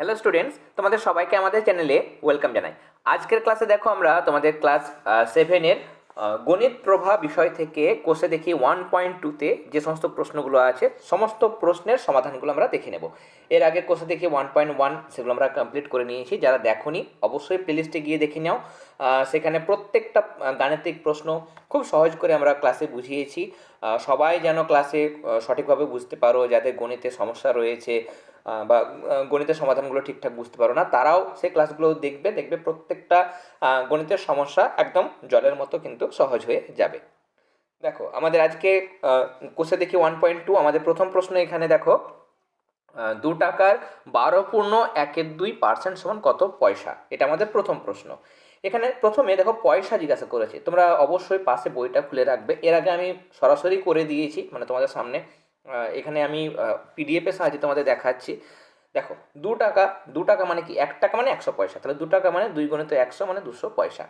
Hello students তোমাদের সবাইকে আমাদের চ্যানেলে ওয়েলকাম জানাই। আজকের ক্লাসে দেখো আমরা তোমাদের ক্লাস সেভেনের গণিত প্রভা বিষয় থেকে কোষে দেখি ওয়ান পয়েন্ট টুতে যে সমস্ত প্রশ্নগুলো আছে, সমস্ত প্রশ্নের সমাধানগুলো আমরা দেখে নেব। এর আগে কোষে দেখি ওয়ান পয়েন্ট ওয়ান সেগুলো আমরা কমপ্লিট করে নিয়েছি। যারা দেখোনি, অবশ্যই প্লেলিস্টে গিয়ে দেখে নাও। সেখানে প্রত্যেকটা গাণিতিক প্রশ্ন খুব সহজ করে আমরা ক্লাসে বুঝিয়েছি। সবাই যেন ক্লাসে সঠিকভাবে বুঝতে পারো, যাদের গণিতে সমস্যা রয়েছে বা গণিতের সমাধানগুলো ঠিকঠাক বুঝতে পারো না, তারাও সেই ক্লাসগুলো দেখবে দেখবে প্রত্যেকটা গণিতের সমস্যা একদম জলের মতো কিন্তু সহজ হয়ে যাবে। দেখো, আমাদের আজকে কোষে দেখি ওয়ান পয়েন্ট টু আমাদের প্রথম প্রশ্ন এখানে দেখো। দু টাকার বারো পূর্ণ একের দুই পার্সেন্ট সমান কত পয়সা? এটা আমাদের প্রথম প্রশ্ন। এখানে প্রথমে দেখো পয়সা জিজ্ঞাসা করেছে। তোমরা অবশ্যই পাশে বইটা খুলে রাখবে। এর আগে আমি সরাসরি করে দিয়েছি মানে তোমাদের সামনে এখানে আমি পিডিএফের সাহায্যে তোমাদের দেখাচ্ছি। দেখো, দু টাকা দু টাকা মানে কি? এক টাকা মানে একশো পয়সা। তাহলে দু টাকা মানে দুই গণিত একশো মানে দুশো পয়সা।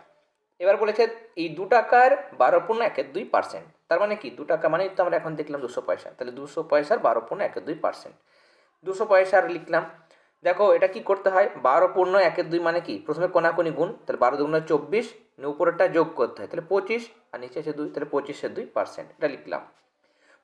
এবার বলেছে এই দু টাকার বারো পূর্ণ একের দুই পার্সেন্ট তার মানে কি? দু টাকা মানেই তো আমরা এখন দেখলাম দুশো পয়সা। তাহলে দুশো পয়সার বারো পূর্ণ একের দুই পার্সেন্ট দুশো পয়সা আর লিখলাম। দেখো, এটা কি করতে হয়? বারো পূর্ণ একের দুই মানে কি? প্রথমে কোনাকুনি গুণ, তাহলে বারো দুগুণ চব্বিশ উপরেরটা যোগ করতে হয়। তাহলে পঁচিশ, আর নিচে আছে দুই, তাহলে পঁচিশের দুই পার্সেন্ট এটা লিখলাম।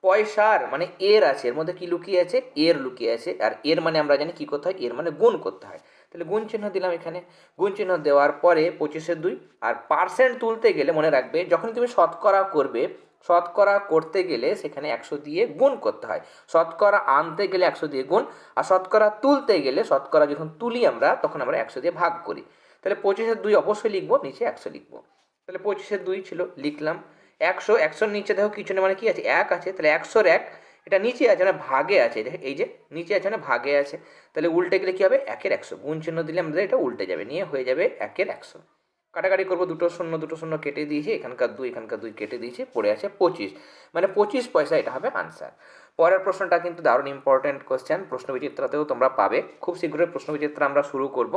পয়সার মানে এর আছে, এর মধ্যে কি লুকিয়ে আছে? এর লুকিয়ে আছে। আর এর মানে আমরা জানি কি করতে হয়? এর মানে গুণ করতে হয়। তাহলে গুণ চিহ্ন দিলাম এখানে। গুণ চিহ্ন দেওয়ার পরে পঁচিশের দুই, আর পার্সেন্ট তুলতে গেলে মনে রাখবে যখন তুমি শতকরা করবে শতকরা করতে গেলে সেখানে একশো দিয়ে গুণ করতে হয়। শতকরা আনতে গেলে একশো দিয়ে গুণ, আর শতকরা তুলতে গেলে শতকরা যখন তুলি আমরা, তখন আমরা একশো দিয়ে ভাগ করি। তাহলে পঁচিশের দুই অবশ্যই লিখব, নিচে একশো লিখব। তাহলে পঁচিশের দুই ছিল, লিখলাম। একশো, একশোর নিচে দেখো কিছু নেই মানে কি আছে? এক আছে। তাহলে একশোর এক, এটা নিচে আছে মানে ভাগে আছে। এই যে নিচে আছে মানে ভাগে আছে। তাহলে উল্টে গেলে কী হবে? একের একশো। গুণ চিহ্ন দিলে আমাদের এটা উল্টে যাবে, নিয়ে হয়ে যাবে একের একশো। কাটাকাটি করব, দুটো শূন্য দুটো শূন্য কেটে দিয়েছি, এখানকার দুই এখানকার দুই কেটে দিয়েছি, পড়ে আছে পঁচিশ। মানে পঁচিশ পয়সা এটা হবে আনসার পরের প্রশ্নটা কিন্তু দারুণ ইম্পর্টেন্ট কোশ্চেন প্রশ্নবিচিত্রাতেও তোমরা পাবে। খুব শীঘ্রই প্রশ্নবিচিত্রা আমরা শুরু করব।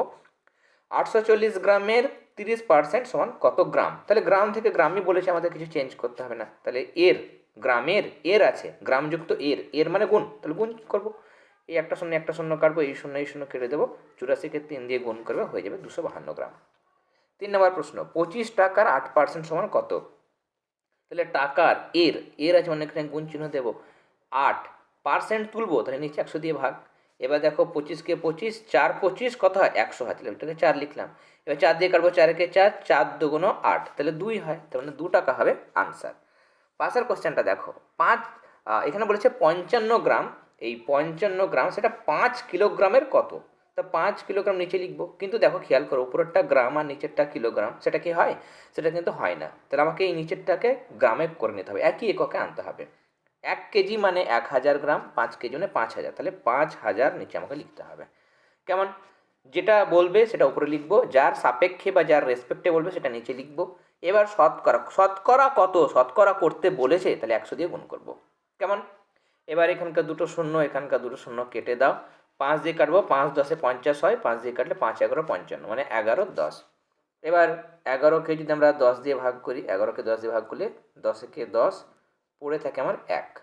আটশো চল্লিশ গ্রামের তিরিশ পার্সেন্ট সমান কত গ্রাম? তাহলে গ্রাম থেকে গ্রামই বলেছে আমাদের কিছু চেঞ্জ করতে হবে না। তাহলে এর, গ্রামের, এর আছে, গ্রামযুক্ত এর এর মানে গুণ। তাহলে গুণ করব? এই একটা শূন্য একটা শূন্য কাটবো, এই শূন্য এই শূন্য কেটে দেবো। চুরাশিকে তিন দিয়ে গুণ করবে, হয়ে যাবে দুশো বাহান্ন গ্রাম। তিন নম্বর প্রশ্ন, পঁচিশ টাকার আট পার্সেন্ট সমান কত? তাহলে টাকার, এর এর আছে এখানে গুণ চিহ্ন দেবো। আট পার্সেন্ট তুলবো, তাহলে নিচে একশো দিয়ে ভাগ। এবার দেখো পঁচিশকে পঁচিশ, চার পঁচিশ, কত হয়? একশো হয় তাহলে ওইটাকে চার লিখলাম। এবার চার দিয়ে কাটবো, চারকে চার চার দুগুণ আট, তাহলে দুই হয়, তার মানে দু টাকা হবে আনসার পাশের কোশ্চেনটা দেখো, পাঁচ এখানে বলেছে পঞ্চান্ন গ্রাম, এই পঞ্চান্ন গ্রাম সেটা পাঁচ কিলোগ্রামের কত? তা পাঁচ কিলোগ্রাম নিচে লিখব। কিন্তু দেখো, খেয়াল করো, উপরেরটা গ্রাম আর নিচেরটা কিলোগ্রাম, সেটা কি হয়? সেটা কিন্তু হয় না। তাহলে আমাকে এই নিচেরটাকে গ্রামে করে নিতে হবে। একই এককে আনতে হবে। এক কেজি মানে এক হাজার গ্রাম, পাঁচ কেজি মানে পাঁচ হাজার। তাহলে পাঁচ হাজার নিচে আমাকে লিখতে হবে। কেমন? যেটা বলবে সেটা উপরে লিখব। যার সাপেক্ষে বা যার রেসপেক্টে বলবে সেটা নিচে লিখব। এবার শতকরা শতকরা কত? শতকরা করতে বলেছে, তাহলে একশো দিয়ে গুণ করব। কেমন? এবার এখানকার দুটো শূন্য, এখানকার দুটো শূন্য কেটে দাও। পাঁচ দিয়ে কাটবো, পাঁচ দশে পঞ্চাশ হয়, পাঁচ দিয়ে কাটলে পাঁচ, এগারো, পঞ্চান্ন মানে এগারো, দশ। এবার এগারোকে যদি আমরা দশ দিয়ে ভাগ করি, এগারোকে দশ দিয়ে ভাগ করলে দশকে দশ, পড়ে থাকে আমার এক।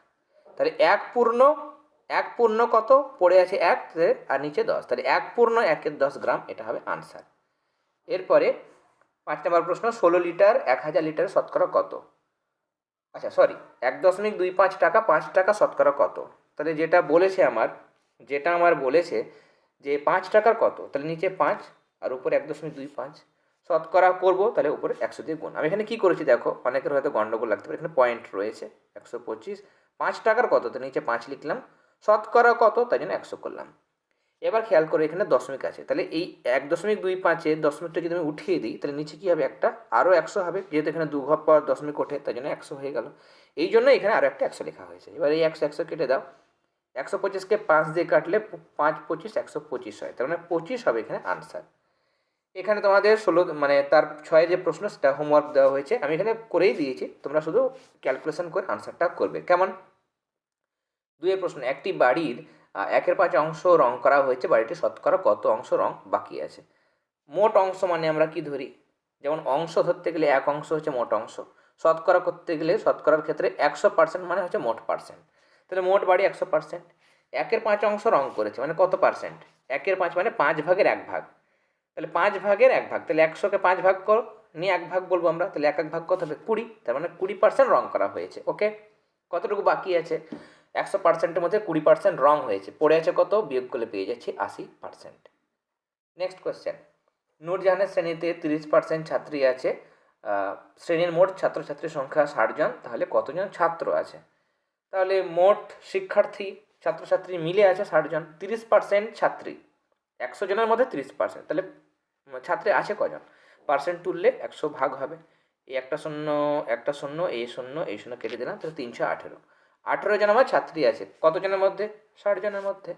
তাহলে এক পূর্ণ এক পূর্ণ কত? পড়ে আছে এক আর নিচে দশ। তাহলে এক পূর্ণ একের দশ গ্রাম, এটা হবে আনসার। এরপরে পাঁচ নম্বর প্রশ্ন, ষোলো লিটার, এক হাজার লিটার শতকরা কত? আচ্ছা সরি এক দশমিক দুই পাঁচ টাকা পাঁচ টাকা শতকরা কত? তাহলে যেটা বলেছে আমার যেটা আমার বলেছে যে পাঁচ টাকার কত? তাহলে নিচে পাঁচ আর উপরে এক দশমিক দুই পাঁচ। শতকরা করব, তাহলে উপরে একশো দিয়ে গুণ। আমি এখানে কী করেছি দেখো, অনেকের হয়তো গণ্ডগোল লাগতে পারে। এখানে পয়েন্ট রয়েছে, একশো পঁচিশ। পাঁচ টাকার কত? তো নিচে পাঁচ লিখলাম। শতকরা কত? তাই জন্য একশো করলাম। এবার খেয়াল করে, এখানে দশমিক আছে। তাহলে এই এক দশমিক দুই পাঁচে দশমিকটা যদি আমি উঠিয়ে দিই, তাহলে নিচে কী হবে একটা? আরও একশো হবে। যেহেতু এখানে দু ঘর পর দশমিক ওঠে, তাই জন্য একশো হয়ে গেল। এই জন্য এখানে আরও একটা একশো লেখা হয়েছে। এবার এই একশো একশো কেটে দাও। একশো পঁচিশকে পাঁচ দিয়ে কাটলে পাঁচ পঁচিশ, একশো পঁচিশ হয়। তার মানে পঁচিশ হবে এখানে আনসার এখানে তোমাদের ষোলো মানে তার ছয় যে প্রশ্ন, সেটা হোমওয়ার্ক দেওয়া হয়েছে। আমি এখানে করেই দিয়েছি। তোমরা শুধু ক্যালকুলেশন করে আনসারটা করবে। কেমন? দুইয়ের প্রশ্ন, একটি বাড়ির একের পাঁচ অংশ রং করা হয়েছে। বাড়িটি শতকরা কত অংশ রং বাকি আছে? মোট অংশ মানে আমরা কি ধরি? যেমন অংশ ধরতে গেলে এক অংশ হচ্ছে মোট অংশ। শতকরা করতে গেলে শতকরার ক্ষেত্রে একশো পার্সেন্ট মানে হচ্ছে মোট পার্সেন্ট তাহলে মোট বাড়ি একশো পার্সেন্ট একের পাঁচ অংশ রং করেছে মানে কত পার্সেন্ট একের পাঁচ মানে পাঁচ ভাগের এক ভাগ। তাহলে পাঁচ ভাগের এক ভাগ, তাহলে একশোকে পাঁচ ভাগ কর, নিয়ে এক ভাগ বলব আমরা, তাহলে এক এক ভাগ কত হবে? কুড়ি, তার মানে কুড়ি পার্সেন্ট রং করা হয়েছে ওকে কতটুকু বাকি আছে? একশো পার্সেন্টের মধ্যে কুড়ি পার্সেন্ট রং হয়েছে, পড়ে আছে কত? বিয়োগ করলে পেয়ে যাচ্ছি আশি পার্সেন্ট নেক্সট কোয়েশ্চেন নূরজাহানের শ্রেণীতে তিরিশ পার্সেন্ট ছাত্রী আছে শ্রেণির মোট ছাত্রছাত্রীর সংখ্যা ষাট জন, তাহলে কতজন ছাত্র আছে? তাহলে মোট শিক্ষার্থী, ছাত্রছাত্রী মিলে আছে ষাট জন তিরিশ পার্সেন্ট ছাত্রী। একশো জনের মধ্যে তিরিশ পার্সেন্ট তাহলে ছাত্রী আছে কজন পার্সেন্ট তুললে একশো ভাগ হবে। এই একটা শূন্য একটা শূন্য, এই শূন্য এই শূন্য কেটে দিলাম, তাহলে তিনশো আঠেরো। আঠেরো জন আমার ছাত্রী আছে। কতজনের মধ্যে? ষাট জনের মধ্যে।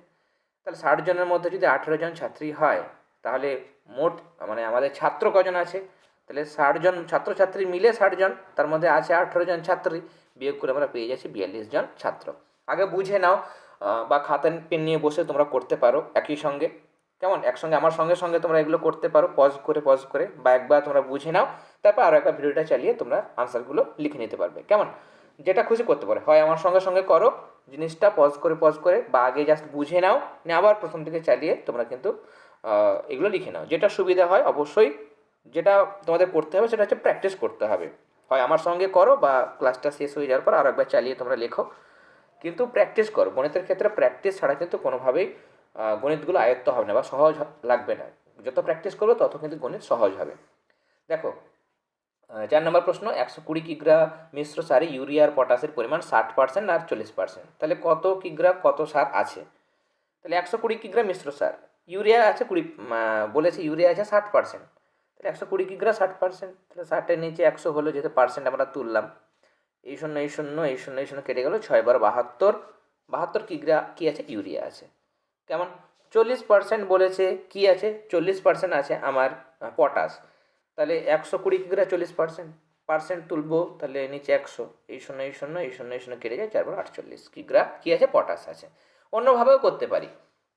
তাহলে ষাট জনের মধ্যে যদি আঠেরো জন ছাত্রী হয়, তাহলে মোট মানে আমাদের ছাত্র কজন আছে? তাহলে ষাট জন ছাত্রছাত্রী মিলে ষাট জন, তার মধ্যে আছে আঠেরো জন ছাত্রী, বিয়োগ করে আমরা পেয়ে যাচ্ছি বিয়াল্লিশ জন ছাত্র। আগে বুঝে নাও বা খাতা পেন নিয়ে বসে তোমরা করতে পারো একই সঙ্গে। কেমন? একসঙ্গে, আমার সঙ্গে সঙ্গে তোমরা এগুলো করতে পারো পজ করে পজ করে, বা একবার তোমরা বুঝে নাও, তারপর আরও একবার ভিডিওটা চালিয়ে তোমরা আনসারগুলো লিখে নিতে পারবে। কেমন? যেটা খুশি করতে পারো। হয় আমার সঙ্গে সঙ্গে করো, জিনিসটা পজ করে পজ করে, বা আগে জাস্ট বুঝে নাও, নিয়ে আবার প্রথম থেকে চালিয়ে তোমরা কিন্তু এগুলো লিখে নাও। যেটা সুবিধা হয় অবশ্যই যেটা তোমাদের করতে হবে সেটা হচ্ছে প্র্যাকটিস করতে হবে। হয় আমার সঙ্গে করো বা ক্লাসটা শেষ হয়ে যাওয়ার পর আরও একবার চালিয়ে তোমরা লেখো। কিন্তু প্র্যাকটিস করো। গণিতের ক্ষেত্রে প্র্যাকটিস ছাড়া কিন্তু কোনোভাবেই গণিতগুলো আয়ত্ত হবে না বা সহজ লাগবে না। যত প্র্যাকটিস করবে তত কিন্তু গণিত সহজ হবে। দেখো চার নম্বর প্রশ্ন, একশো কুড়ি কিগ্রা মিশ্র সারে ইউরিয়া আর পটাশের পরিমাণ ষাট পার্সেন্ট আর চল্লিশ পার্সেন্ট তাহলে কত কিগ্রা, কত সার আছে? তাহলে একশো কুড়ি কিগ্রা মিশ্র সার। ইউরিয়া আছে কুড়ি বলেছে ইউরিয়া আছে ষাট পার্সেন্ট তাহলে একশো কুড়ি কিগ্রা ষাট পার্সেন্ট তাহলে ষাটের নিচে একশো হলো যেহেতু পার্সেন্ট আমরা তুললাম। এই শূন্য এই শূন্য এই শূন্য এই শূন্য কেটে গেল ছয় বার বাহাত্তর। বাহাত্তর কিগ্রা কী আছে? ইউরিয়া আছে। কেমন? চল্লিশ পার্সেন্ট বলেছে, কি আছে? চল্লিশ পার্সেন্ট আছে আমার পটাশ তাহলে একশো কুড়ি কিগ্রা চল্লিশ পার্সেন্ট পার্সেন্ট তুলবো, তাহলে নিচে একশো। এই শূন্য এই শূন্য এই শূন্য এই শূন্য কেটে যায়, চারবার আটচল্লিশ। কিগ্রা কী আছে? পটাশ আছে। অন্যভাবেও করতে পারি।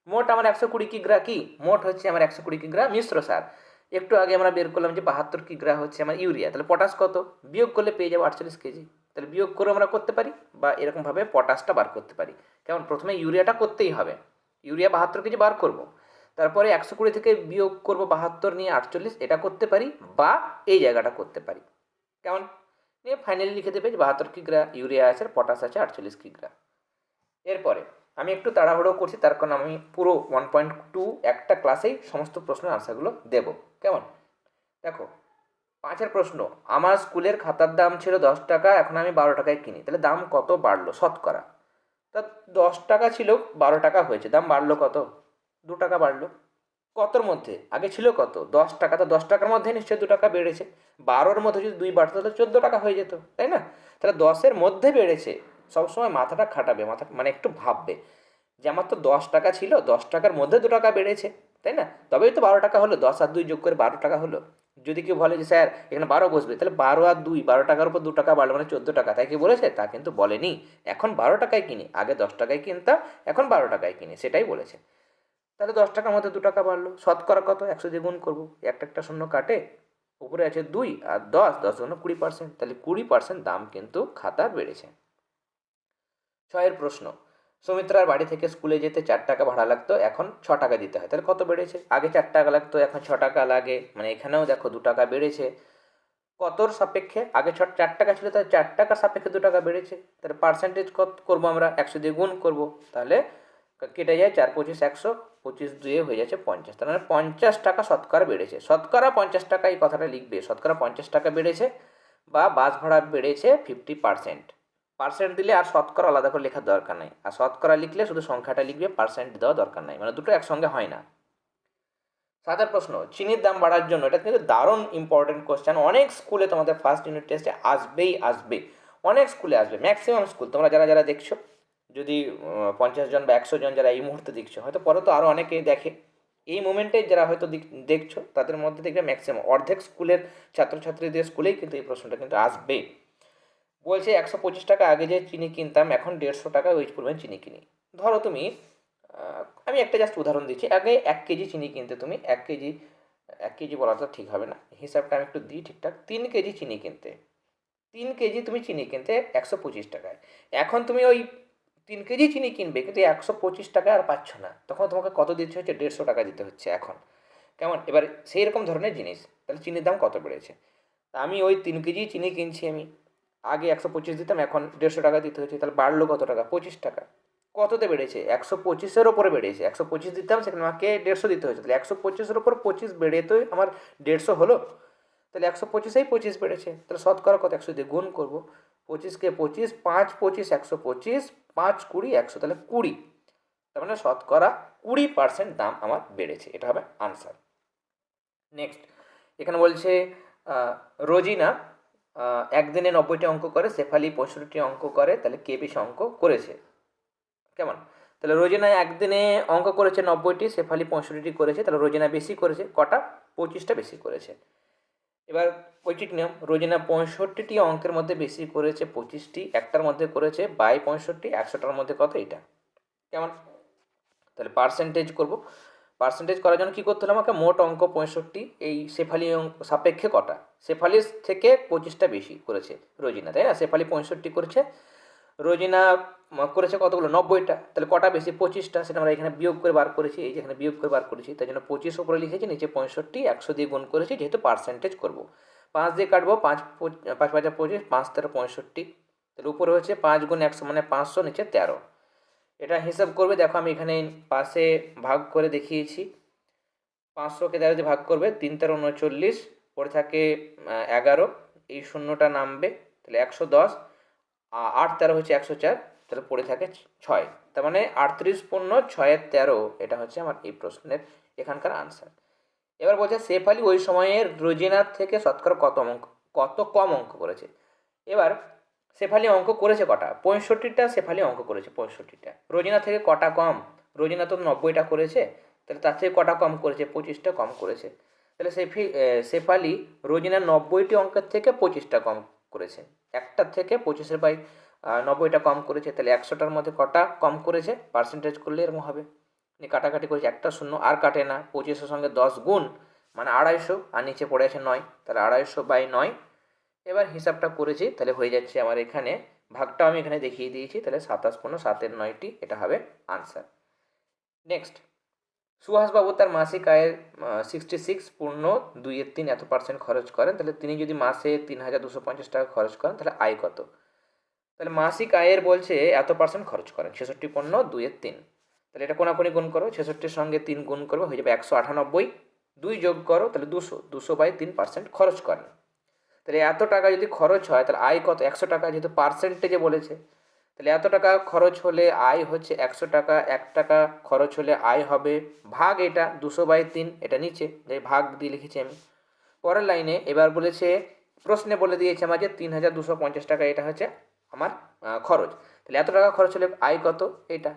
মোট আমার একশো কুড়ি কিগ্রা কি? মোট হচ্ছে আমার একশো কুড়ি কি কিগ্রা মিশ্র সার। একটু আগে আমরা বের করলাম যে বাহাত্তর কিগ্রা হচ্ছে, আমার ইউরিয়া। তাহলে পটাশ কত? বিয়োগ করলে পেয়ে যাব আটচল্লিশ কেজি। তাহলে বিয়োগ করে আমরা করতে পারি বা এরকমভাবে পটাশটা বার করতে পারি। কেমন? প্রথমে ইউরিয়াটা করতেই হবে। ইউরিয়া বাহাত্তর কেজি বার করব। তারপরে একশো কুড়ি থেকে বিয়োগ করব বাহাত্তর নিয়ে আটচল্লিশ, এটা করতে পারি বা এই জায়গাটা করতে পারি। কেমন? নিয়ে ফাইনালি লিখে দেবে যে বাহাত্তর কিগ্রা ইউরিয়া আছে পটাশ আছে আটচল্লিশ কিগ্রা এরপরে আমি একটু তাড়াহুড়ো করছি, তার কারণ আমি পুরো ওয়ান পয়েন্ট টু একটা ক্লাসেই সমস্ত প্রশ্নের আনসারগুলো দেব। কেমন? দেখো, পাঁচের প্রশ্ন, আমার স্কুলের খাতার দাম ছিল দশ টাকা, এখন আমি বারো টাকায় কিনি। তাহলে দাম কত বাড়লো? শতকরা। তা দশ টাকা ছিল, বারো টাকা হয়েছে। দাম বাড়লো কত? দু টাকা বাড়লো। কতর মধ্যে? আগে ছিল কত? দশ টাকা। তো দশ টাকার মধ্যে নিশ্চয়ই দু টাকা বেড়েছে। বারোর মধ্যে যদি দুই বাড়তো, তাহলে চোদ্দ টাকা হয়ে যেত, তাই না? তাহলে দশের মধ্যে বেড়েছে। সবসময় মাথাটা খাটাবে, মাথা মানে একটু ভাববে যে আমার তো দশ টাকা ছিল, দশ টাকার মধ্যে দু টাকা বেড়েছে, তাই না? তবেই তো বারো টাকা হলো, দশ আর দুই যোগ করে বারো টাকা হলো। যদি কেউ বলে যে, স্যার, এখানে বারো বসবে তাহলে বারো আর দুই, বারো টাকার উপর দু টাকা বাড়লো মানে চোদ্দ টাকা। তাই কি বলেছে? তা কিন্তু বলেনি। এখন বারো টাকায় কিনি, আগে দশ টাকায় কিনতাম, এখন বারো টাকায় কিনি, সেটাই বলেছে। তাহলে দশ টাকার মধ্যে দু টাকা বাড়লো। শতকরা কত? একশো দিয়ে গুণ করব। একটা একটা শূন্য কাটে, উপরে আছে দুই আর দশ দশ গুণ কুড়ি পার্সেন্ট তাহলে কুড়ি পার্সেন্ট দাম কিন্তু খাতার বেড়েছে। ছয়ের প্রশ্ন, সুমিত্রার বাড়ি থেকে স্কুলে যেতে চার টাকা ভাড়া লাগতো, এখন ছ টাকা দিতে হয়। তাহলে কত বেড়েছে? আগে চার টাকা লাগতো, এখন ছ টাকা লাগে। মানে এখানেও দেখো দু টাকা বেড়েছে। কতর সাপেক্ষে? আগে ছ, চার টাকা ছিল, তাহলে চার টাকার সাপেক্ষে দু টাকা বেড়েছে। তাহলে পার্সেন্টেজ কত করব আমরা? একশো দিয়ে গুণ করব। তাহলে কেটে যায় চার পঁচিশ একশো, পঁচিশ দুয়ে হয়ে যাচ্ছে পঞ্চাশ। তার মানে পঞ্চাশ টাকা শতকরা বেড়েছে। শতকরা পঞ্চাশ টাকা এই কথাটা লিখবে। শতকরা পঞ্চাশ টাকা বেড়েছে বা বাস ভাড়া বেড়েছে ফিফটি পার্সেন্ট পার্সেন্ট দিলে আর শতকরা আলাদা করে লেখার দরকার নেই। আর শতকরা লিখলে শুধু সংখ্যাটা লিখবে পার্সেন্ট দেওয়া দরকার নাই। মানে দুটো একসঙ্গে হয় না। সাতের প্রশ্ন, চিনির দাম বাড়ার জন্য, এটা কিন্তু দারুণ ইম্পর্টেন্ট কোশ্চেন অনেক স্কুলে তোমাদের ফার্স্ট ইউনিট টেস্টে আসবেই আসবে অনেক স্কুলে আসবে ম্যাক্সিমাম স্কুল তোমরা যারা যারা দেখছ, যদি পঞ্চাশ জন বা একশো জন যারা এই মুহূর্তে দেখছ, হয়তো পরে তো আরও অনেকেই দেখে। এই মোমেন্টে যারা হয়তো দেখ- দেখছ, তাদের মধ্যে দেখবে ম্যাক্সিমাম অর্ধেক স্কুলের ছাত্রছাত্রীদের স্কুলেই কিন্তু এই প্রশ্নটা কিন্তু আসবে বলছে একশো পঁচিশ টাকা আগে যে চিনি কিনতাম, এখন দেড়শো টাকা ওই পরিমাণ চিনি কিনি। ধরো তুমি আমি একটা জাস্ট উদাহরণ দিচ্ছি। আগে এক কেজি চিনি কিনতে তুমি, এক কেজি এক কেজি বলা তো ঠিক হবে না। হিসাবটা আমি একটু দিই ঠিকঠাক। তিন কেজি চিনি কিনতে। তিন কেজি তুমি চিনি কিনতে একশো পঁচিশ টাকায়। এখন তুমি ওই তিন কেজি চিনি কিনবে, কিন্তু একশো পঁচিশ টাকা আর পাচ্ছ না। তখন তোমাকে কত দিতে হচ্ছে? দেড়শো টাকা দিতে হচ্ছে এখন। কেমন? এবার সেই রকম ধরনের জিনিস। তাহলে চিনির দাম কত বেড়েছে? তা আমি ওই তিন কেজি চিনি কিনছি আমি। আগে একশো পঁচিশ দিতাম, এখন দেড়শো টাকা দিতে হচ্ছে, তাহলে বাড়লো কত টাকা? পঁচিশ টাকা। কততে বেড়েছে? একশো পঁচিশের ওপরে বেড়েছে। একশো পঁচিশ দিতাম, সেখানে আমাকে দেড়শো দিতে হচ্ছে তাহলে একশো পঁচিশের ওপর পঁচিশ বেড়ে তো আমার দেড়শো হলো। তাহলে একশো পঁচিশেই পঁচিশ বেড়েছে। তাহলে শতকরা কত? একশো দিয়ে গুণ করব। পঁচিশকে পঁচিশ, পাঁচ পঁচিশ, একশো পঁচিশ, পাঁচ কুড়ি, একশো। তাহলে কুড়ি। তার মানে শতকরা কুড়ি পার্সেন্ট দাম আমার বেড়েছে। এটা হবে আনসার। নেক্সট। এখানে বলছে রোজিনা একদিনে নব্বইটি অঙ্ক করে, শেফালি পঁয়ষট্টি অঙ্ক করে, তাহলে কে বেশি অঙ্ক করেছে? কেমন? তাহলে রোজিনা একদিনে অঙ্ক করেছে নব্বইটি, শেফালি পঁয়ষট্টিটি করেছে, তাহলে রোজিনা বেশি করেছে, কটা? পঁচিশটা বেশি করেছে। এবার ঐচিক নিয়ম, রোজিনা পঁয়ষট্টিটি অঙ্কের মধ্যে বেশি করেছে পঁচিশটি, একটার মধ্যে করেছে বাই পঁয়ষট্টি, একশোটার মধ্যে কত? এটা কেমন? তাহলে পার্সেন্টেজ করব। পার্সেন্টেজ করার জন্য কী করতে হলো আমাকে মোট অঙ্ক পঁয়ষট্টি, এই শেফালি সাপেক্ষে কটা? শেফালির থেকে পঁচিশটা বেশি করেছে রোজিনা, তাই না? শেফালি পঁয়ষট্টি করেছে, রোজিনা করেছে কতগুলো? নব্বইটা। তাহলে কটা বেশি? পঁচিশটা, সেটা আমরা এখানে বিয়োগ করে বার করেছি, এই যেখানে বিয়োগ করে বার করেছি তাই জন্য পঁচিশ ওপরে লিখেছি, নিচে পঁয়ষট্টি, একশো দিয়ে গুণ করেছি, যেহেতু পার্সেন্টেজ করব। পাঁচ দিয়ে কাটবো, পঁচ- পাঁচ পাঁচা পঁচিশ, পাঁচ তেরো পঁয়ষট্টি। তাহলে উপরে হচ্ছে পাঁচ গুণ একশো মানে পাঁচশো, নিচে তেরো। এটা হিসাব করবে, দেখো আমি এখানে পাশে ভাগ করে দেখিয়েছি। পাঁচশোকে তেরো দিয়ে ভাগ করবে, তিন তেরো উনচল্লিশ, পরে থাকে এগারো, এই শূন্যটা নামবে, তাহলে একশো দশ আট তেরো হচ্ছে একশো চার, তাহলে পড়ে থাকে ছয়। তার মানে আটত্রিশ পূর্ণ ছয়ের তেরো, এটা হচ্ছে আমার এই প্রশ্নের এখানকার আনসার এবার বলছে সেফ আলী ওই সময়ের রোজিনার থেকে শতকরা কত অঙ্ক, কত কম অঙ্ক করেছে? এবার শেফালি অঙ্ক করেছে কটা? পঁয়ষট্টিটা শেফালি অঙ্ক করেছে পঁয়ষট্টিটা। রোজিনা থেকে কটা কম? রোজিনা তো নব্বইটা করেছে, তাহলে তার থেকে কটা কম করেছে? পঁচিশটা কম করেছে। তাহলে সেফি শেফালি রোজিনা নব্বইটি অঙ্কের থেকে পঁচিশটা কম করেছে। একটার থেকে পঁচিশের বাই নব্বইটা কম করেছে, তাহলে একশোটার মধ্যে কটা কম করেছে? পার্সেন্টেজ করলে এরকম হবে। নিয়ে কাটাকাটি করেছে একটা শূন্য, আর কাটে না। পঁচিশের সঙ্গে দশ গুণ মানে আড়াইশো, আর নিচে পড়ে আছে নয়, তাহলে আড়াইশো বাই নয় এবার হিসাবটা করেছি, তাহলে হয়ে যাচ্ছে আমার এখানে, ভাগটা আমি এখানে দেখিয়ে দিয়েছি, তাহলে সাতাশ পনেরো সাতের নয়টি, এটা হবে আনসার নেক্সট সুহাসবাবু তার মাসিক আয়ের সিক্সটি সিক্স পূর্ণ দুইয়ের তিন এত পার্সেন্ট খরচ করেন, তাহলে তিনি যদি মাসে তিন হাজার দুশো পঞ্চাশ টাকা খরচ করেন, তাহলে আয় কত? তাহলে মাসিক আয়ের বলছে এত পার্সেন্ট খরচ করেন, ছেষট্টি পণ্য দুইয়ের তিন। তাহলে এটা কোনাকুনি গুণ করো, ছেষট্টির সঙ্গে তিন গুণ করবে, হয়ে যাবে একশো আটানব্বই। দুই যোগ করো, তাহলে দুশো দুশো বাই তিন পার্সেন্ট খরচ করেন। তাহলে এত টাকা যদি খরচ হয়, তাহলে আয় কত? একশো টাকা যেহেতু পার্সেন্টেজে বলেছে, তাহলে এত টাকা খরচ হলে আয় হচ্ছে একশো টাকা, এক টাকা খরচ হলে আয় হবে ভাগ এটা দুশো বাই তিন, এটা নিচে, যে ভাগ দিয়ে লিখেছি আমি। পরের লাইনে এবার বলেছে, প্রশ্নে বলে দিয়েছে আমার যে তিন হাজার দুশো পঞ্চাশ টাকা, এটা হচ্ছে আমার খরচ। তাহলে এত টাকা খরচ হলে আয় কত? এটা।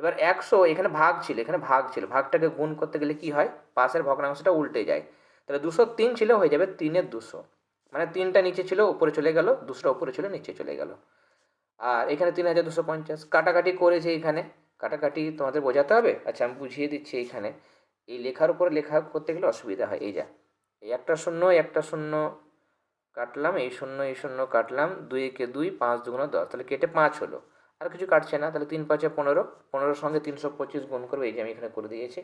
এবার একশো এখানে ভাগ ছিল, এখানে ভাগ ছিল, ভাগটাকে গুণ করতে গেলে কি হয়? পাশের ভগ্নাংশটা উল্টে যায়। তাহলে দুশো তিন ছিল, হয়ে যাবে তিনের দুশো। মানে তিনটা নিচে ছিল, উপরে চলে গেল দুশোটা উপরে ছিল, নিচে চলে গেল। আর এখানে তিন হাজার দুশো পঞ্চাশ। কাটাকাটি করেছে এখানে। কাটাকাটি তোমাদের বোঝাতে হবে? আচ্ছা আমি বুঝিয়ে দিচ্ছি এইখানে এই লেখার উপরে লেখা করতে গেলে অসুবিধা হয়। এই যা, এই একটা শূন্য একটা শূন্য কাটলাম, এই শূন্য এই শূন্য কাটলাম। দুই একে দুই, পাঁচ দুগুণ দশ। তাহলে কেটে পাঁচ হলো। আর কিছু কাটছে না। তাহলে তিন পাঁচে পনেরো। পনেরোর সঙ্গে তিনশো পঁচিশ গুণ করবে। এই যে আমি এখানে করে দিয়েছি।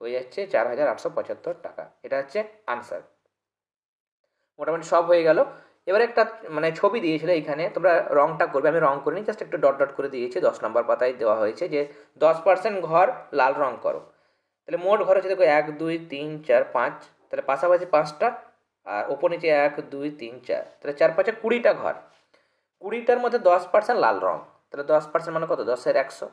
হয়ে যাচ্ছে চার হাজার আটশো পঁচাত্তর টাকা। এটা হচ্ছে আনসার মোটামুটি সব হয়ে গেল। এবার একটা মানে ছবি দিয়েছিল এখানে, তোমরা রংটা করবে, আমি রং করিনি জাস্ট একটু ডট ডট করে দিয়েছি, দশ নম্বর পাতায় দেওয়া হয়েছে যে দশ পার্সেন্ট ঘর লাল রং করো। তাহলে মোট ঘর হচ্ছে দেখো এক, দুই, তিন, চার, পাঁচ, তাহলে পাশাপাশি পাঁচটা, আর ওপর নিচে এক, দুই, তিন, চার, তাহলে চার পাঁচে কুড়িটা ঘর। কুড়িটার মধ্যে দশ পার্সেন্ট লাল রং, তাহলে দশ পার্সেন্ট মানে কত? দশের একশো।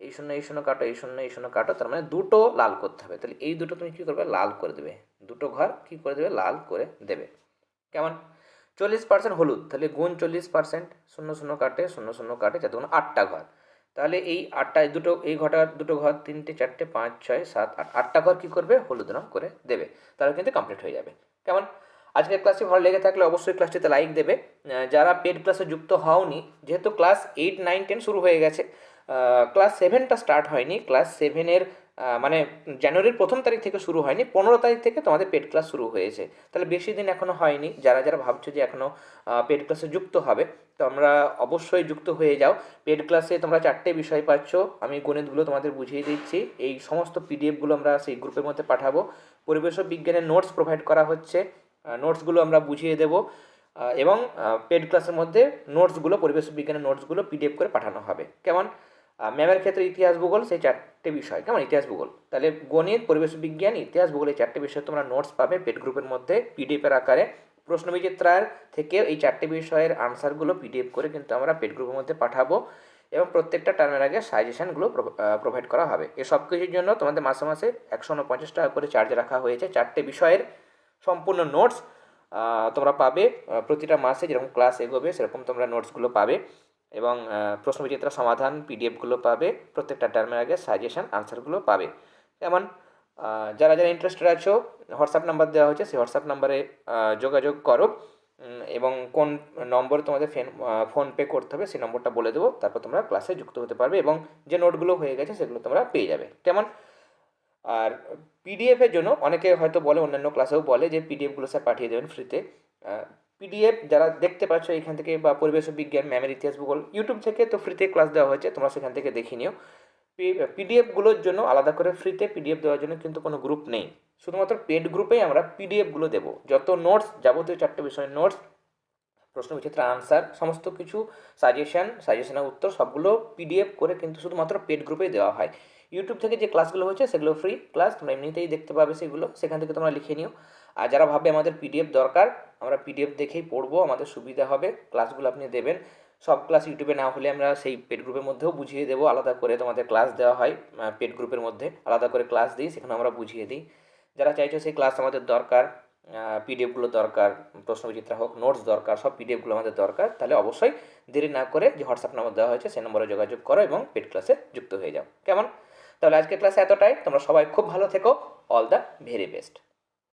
এই শূন্য এই শূন্য কাটো, এই শূন্য এই শূন্য কাটো, তার মানে দুটো লাল করতে হবে। তাহলে এই দুটো তুমি কী করবে? লাল করে দেবে। দুটো ঘর কী করে দেবে? লাল করে দেবে। কেমন? চল্লিশ পার্সেন্ট হলুদ, তাহলে গুণ চল্লিশ পার্সেন্ট শূন্য শূন্য কাটে, শূন্য শূন্য কাটে, যাতে কোনো আটটা ঘর। তাহলে এই আটটা দুটো, এই ঘটা দুটো ঘর, তিনটে, চারটে, পাঁচ, ছয়, সাত, আট, আটটা ঘর কী করবে? হলুদ রং করে দেবে। তাহলে কিন্তু কমপ্লিট হয়ে যাবে। কেমন? আজকের ক্লাসটি ভালো লেগে থাকলে অবশ্যই ক্লাসটিতে লাইক দেবে। যারা পেড ক্লাসে যুক্ত হওনি, যেহেতু ক্লাস এইট নাইন টেন শুরু হয়ে গেছে ক্লাস সেভেনটা স্টার্ট হয়নি ক্লাস সেভেনের মানে জানুয়ারির প্রথম তারিখ থেকে শুরু হয়নি, পনেরো তারিখ থেকে তোমাদের পেড ক্লাস শুরু হয়েছে। তাহলে বেশি দিন এখনও হয়নি, যারা যারা ভাবছ যে এখনও পেড ক্লাসে যুক্ত হবে, তোমরা অবশ্যই যুক্ত হয়ে যাও। পেড ক্লাসে তোমরা চারটে বিষয় পাচ্ছ, আমি গণিতগুলো তোমাদের বুঝিয়ে দিচ্ছি। এই সমস্ত পিডিএফগুলো আমরা সেই গ্রুপের মধ্যে পাঠাবো। পরিবেশ বিজ্ঞানের নোটস প্রোভাইড করা হচ্ছে নোটসগুলো আমরা বুঝিয়ে দেবো এবং পেড ক্লাসের মধ্যে নোটসগুলো পরিবেশ বিজ্ঞানের নোটসগুলো পিডিএফ করে পাঠানো হবে। কেমন? ম্যামের ক্ষেত্রে ইতিহাস, ভূগোল সেই চারটে বিষয়। কেমন? ইতিহাস, ভূগোল। তাহলে গণিত, পরিবেশ বিজ্ঞান, ইতিহাস, ভূগোল এই চারটে বিষয়ে তোমরা নোটস পাবে পেড গ্রুপের মধ্যে পিডিএফের আকারে। প্রশ্ন বিচিত্রার থেকে এই চারটে বিষয়ের আনসারগুলো পিডিএফ করে কিন্তু আমরা পেড গ্রুপের মধ্যে পাঠাবো এবং প্রত্যেকটা টার্মের আগে সাজেশনগুলো প্রোভাইড করা হবে। এ সব কিছুর জন্য তোমাদের মাসে মাসে একশো উনপঞ্চাশ টাকা করে চার্জ রাখা হয়েছে। চারটে বিষয়ের সম্পূর্ণ নোটস তোমরা পাবে। প্রতিটা মাসে যেরকম ক্লাস এগোবে সেরকম তোমরা নোটসগুলো পাবে। এবং প্রশ্নবিচিত্রা সমাধান পিডিএফগুলো পাবে, প্রত্যেকটা টার্মের আগে সাজেশান আনসারগুলো পাবে। যেমন যারা যারা ইন্টারেস্টেড আছো হোয়াটসঅ্যাপ নাম্বার দেওয়া হয়েছে, সেই হোয়াটসঅ্যাপ নাম্বারে যোগাযোগ করো। এবং কোন নম্বরে তোমাদের ফেন ফোনপে করতে হবে, সেই নম্বরটা বলে দেবো, তারপর তোমরা ক্লাসে যুক্ত হতে পারবে এবং যে নোটগুলো হয়ে গেছে, সেগুলো তোমরা পেয়ে যাবে। কেমন? আর পিডিএফের জন্য অনেকে হয়তো বলে, অন্যান্য ক্লাসেও বলে যে পিডিএফগুলো স্যার পাঠিয়ে দেবেন ফ্রিতে পিডিএফ যারা দেখতে পাচ্ছ এখান থেকে বা পরিবেশ বিজ্ঞান, ম্যামের ইতিহাস, ভূগোল ইউটিউব থেকে তো ফ্রিতে ক্লাস দেওয়া হয়েছে, তোমরা সেখান থেকে দেখে নিও। পিডিএফগুলোর জন্য আলাদা করে ফ্রিতে পিডিএফ দেওয়ার জন্য কিন্তু কোনো গ্রুপ নেই। শুধুমাত্র পেড গ্রুপেই আমরা পিডিএফগুলো দেবো। যত নোটস যাবতীয় চারটে বিষয়ের নোটস প্রশ্ন বিচিত্র আনসার সমস্ত কিছু সাজেশন সাজেশনের উত্তর সবগুলো পিডিএফ করে কিন্তু শুধুমাত্র পেড গ্রুপেই দেওয়া হয়। ইউটিউব থেকে যে ক্লাসগুলো হচ্ছে সেগুলো ফ্রি ক্লাস তোমরা এমনিতেই দেখতে পাবে সেগুলো, সেখান থেকে তোমরা লিখে নিও। আর যারা ভাবে আমাদের পিডিএফ দরকার, আমরা পিডিএফ দেখেই পড়ব, আমাদের সুবিধা হবে ক্লাসগুলো আপনি দেবেন। সব ক্লাস ইউটিউবে না হলে আমরা সেই পেড গ্রুপের মধ্যেও বুঝিয়ে দেবো, আলাদা করে তোমাদের ক্লাস দেওয়া হয় পেড গ্রুপের মধ্যে আলাদা করে ক্লাস দিই, সেখানে আমরা বুঝিয়ে দিই। যারা চাইছো সেই ক্লাস আমাদের দরকার পিডিএফগুলো দরকার, প্রশ্নবিচিত্রা হোক নোটস দরকার, সব পিডিএফগুলো আমাদের দরকার, তাহলে অবশ্যই দেরি না করে যে হোয়াটসঅ্যাপ নম্বর দেওয়া হয়েছে, সেই নম্বরে যোগাযোগ করো এবং পেড ক্লাসে যুক্ত হয়ে যাও। কেমন? তাহলে আজকের ক্লাসে এতটাই। তোমরা সবাই খুব ভালো থেকো। All the very best